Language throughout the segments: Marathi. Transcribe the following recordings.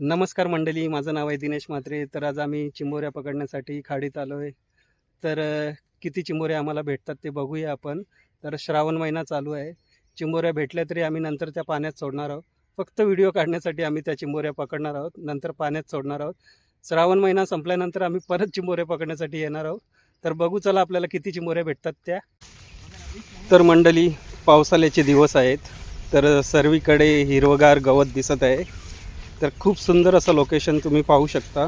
नमस्कार मंडळी माझं नाव आहे दिनेश म्हात्रे. तर आज आम्ही चिंबोऱ्या पकडण्यासाठी खाडीत आलो आहे. तर किती चिंबोऱ्या आम्हाला भेटतात ते बघूया आपण. तर श्रावण महिना चालू आहे. चिंबोऱ्या भेटल्या तरी आम्ही नंतर त्या पाण्यात सोडणार आहोत. फक्त व्हिडिओ काढण्यासाठी आम्ही त्या चिंबोऱ्या पकडणार आहोत. नंतर पाण्यात सोडणार आहोत. श्रावण महिना संपल्यानंतर आम्ही परत चिंबोऱ्या पकडण्यासाठी येणार आहोत. तर बघू चला आपल्याला किती चिंबोऱ्या भेटतात त्या. तर मंडळी पावसाळ्याचे दिवस आहेत. तर सर्वीकडे हिरवगार गवत दिसत आहे. तर खूप सुंदर असं लोकेशन तुम्ही पाहू शकता.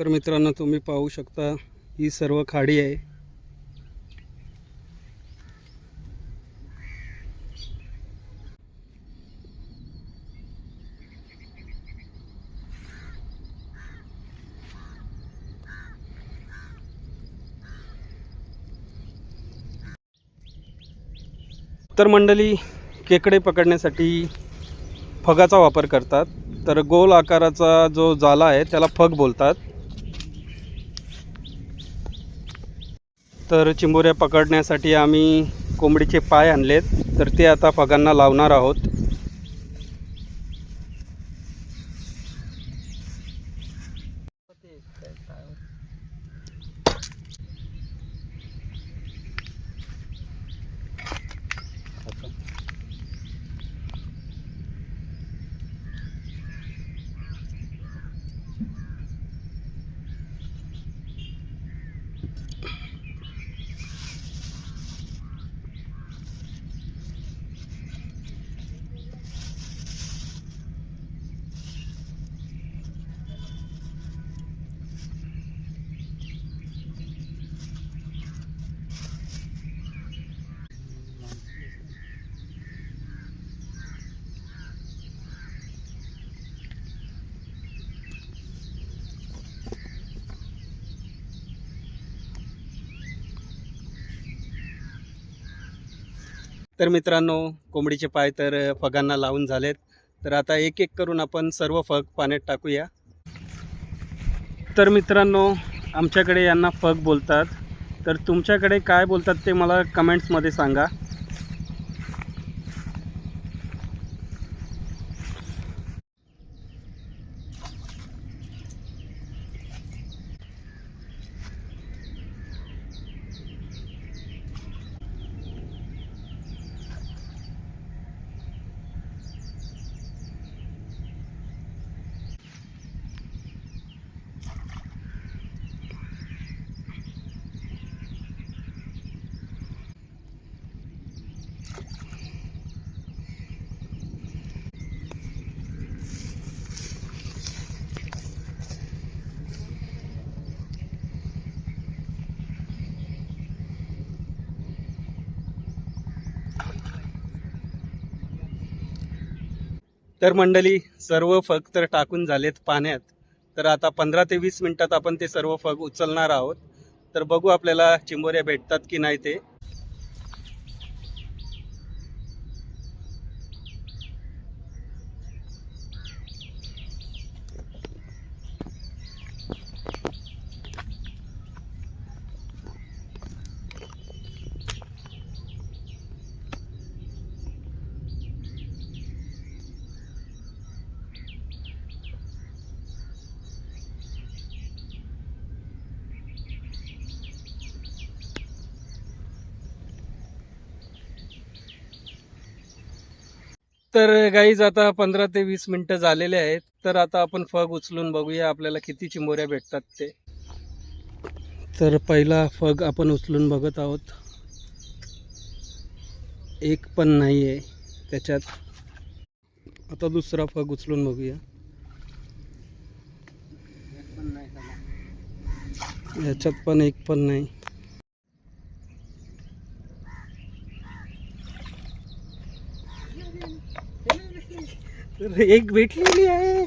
तर मित्रांनो तुम्ही पाहू शकता ही सर्व खाडी आहे. तर मंडळी केकडे पकडण्यासाठी फगाचा वापर करतात. तर गोल आकाराचा जो जाला आहे त्याला फग बोलतात. तर चिंबोऱ्या पकडण्यासाठी आम्ही कोंबडीचे पाय आणलेत. तर ते आता फगांना लावणार आहोत. तर मित्रांनो कोंबडीचे पाय तर फगांना लावून झालेत. तर आता एक एक करून आपण सर्व फग पाण्यात टाकूया. तर मित्रांनो आमच्याकडे यांना फग बोलतात. तर तुमच्याकडे काय बोलतात ते मला कमेंट्समध्ये सांगा. तर मंडळी सर्व फग तर टाकून झालेत पाण्यात. तर आता पंधरा ते वीस मिनिटात आपण ते सर्व फग उचलणार आहोत. तर बघू आपल्याला चिंबोऱ्या भेटतात की नाही ते. तर गाईज आता पंधरा ते वीस मिनिटं झालेले आहेत. तर आता आपण फग उचलून बघूया आपल्याला किती चिंबोऱ्या भेटतात ते. तर पहिला फग आपण उचलून बघत आहोत. एक पण नाही आहे त्याच्यात. आता दुसरा फग उचलून बघूया. याच्यात पण एक पण नाही. तर एक भेटलेली आहे.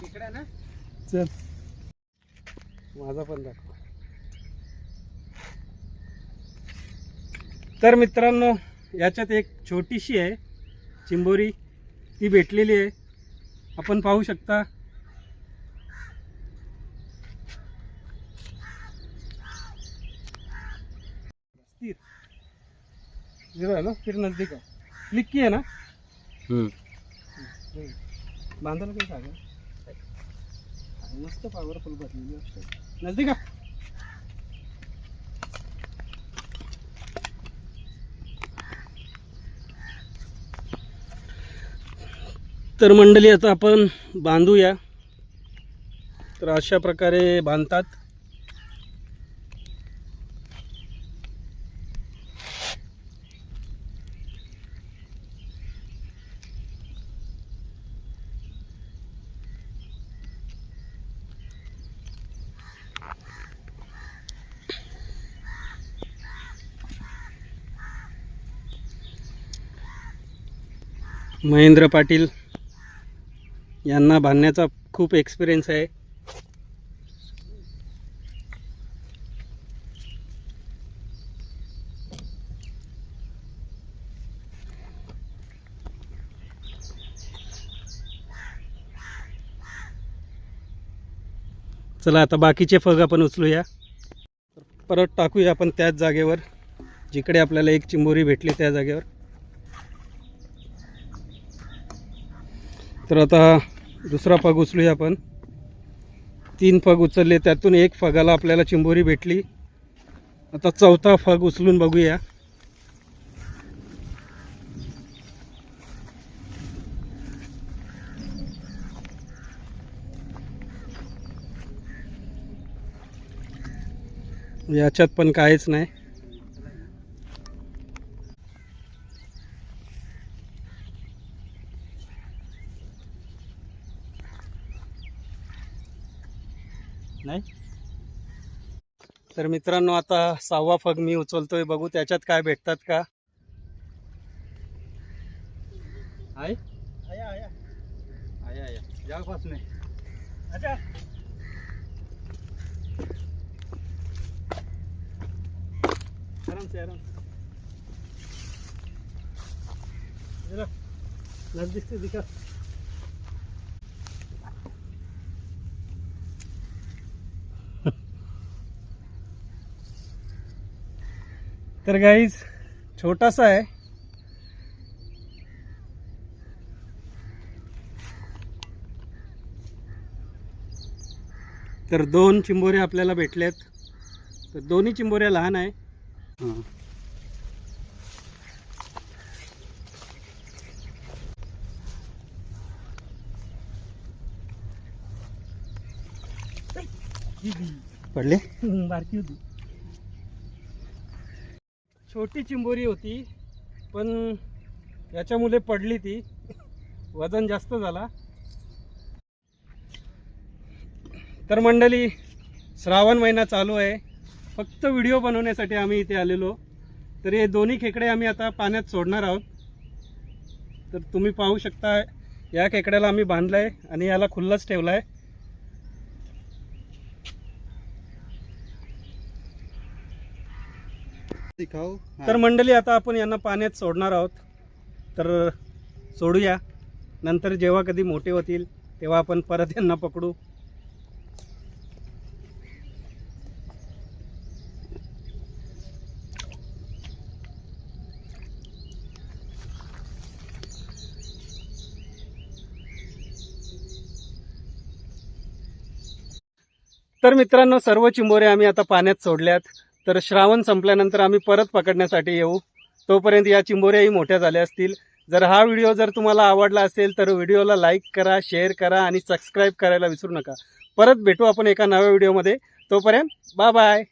तिकडे ना? चल. माझा पण दाखव. तर मित्रांनो याच्यात एक छोटीशी आहे. चिंबोरी ती भेटलेली आहे. आपण पाहू शकता. है फिर नजदीक है क्लिक किए ना? बांधायला काही सांगा मस्त पॉवरफुल बसलेली असते. नजदीक तर मंडळी आता आपण बांधूया. तर अशा प्रकारे बांधतात. महेंद्र पाटील यांना बांधण्याचा खूप एक्सपिरियन्स आहे. चला आता बाकीचे फग आपण उचलूया. परत टाकूया आपण त्याच जागेवर जिकडे आपल्याला एक चिंबोरी भेटली त्या जागेवर. तर आता दुसरा फग उचलूया आपण. तीन फग उचलले त्यातून एक फगाला आपल्याला चिंबोरी भेटली. आता चौथा फग उचलून बघूया. याच्यात पण काहीच नाही. नाही? तर मित्रांनो आता सहावा फग मी उचलतोय. बघू त्याच्यात काय भेटतात का? आहे आया आया. आहे आहे जाग पास में अच्छा आराम से आराम जरा नजदीक से दिखा. तर गाईज छोटासा आहे. तर दोन चिंबोऱ्या आपल्याला भेटल्यात. तर दोन्ही चिंबोऱ्या लहान आहे. हां. पडले? बारकी होती. छोटी चिंबोरी होती पण याच्यामुळे पडली ती. वजन जास्त झाला. तर मंडळी श्रावण महिना चालू आहे. फक्त व्हिडिओ बनवण्यासाठी आम्ही इथे आलेलो. तर हे दोन्ही खेकडे आम्ही आता पाण्यात सोडणार आहोत. तर तुम्ही पाहू शकता या खेकड्याला आम्ही बांधलाय आणि याला खुल्लाच आहे दिखाओ तर मंडळी आता आपण यांना पाण्यात सोडणार आहोत. तर सोडूया. नंतर जेव्हा कधी मोठे होतील तेव्हा आपण परत यांना पकडू. तर मित्रांनो सर्व चिंबोरे आम्ही आता पाण्यात सोडल्यात. तर श्रावण संपल्यानंतर आम्ही परत पकडण्यासाठी येऊ. तोपर्यंत या चिंबोऱ्याही मोठ्या झाल्या असतील. जर हा व्हिडिओ जर तुम्हाला आवडला असेल तर व्हिडिओला लाईक करा शेअर करा आणि सबस्क्राईब करायला विसरू नका. परत भेटू आपण एका नव्या व्हिडिओमध्ये. तोपर्यंत बाय बाय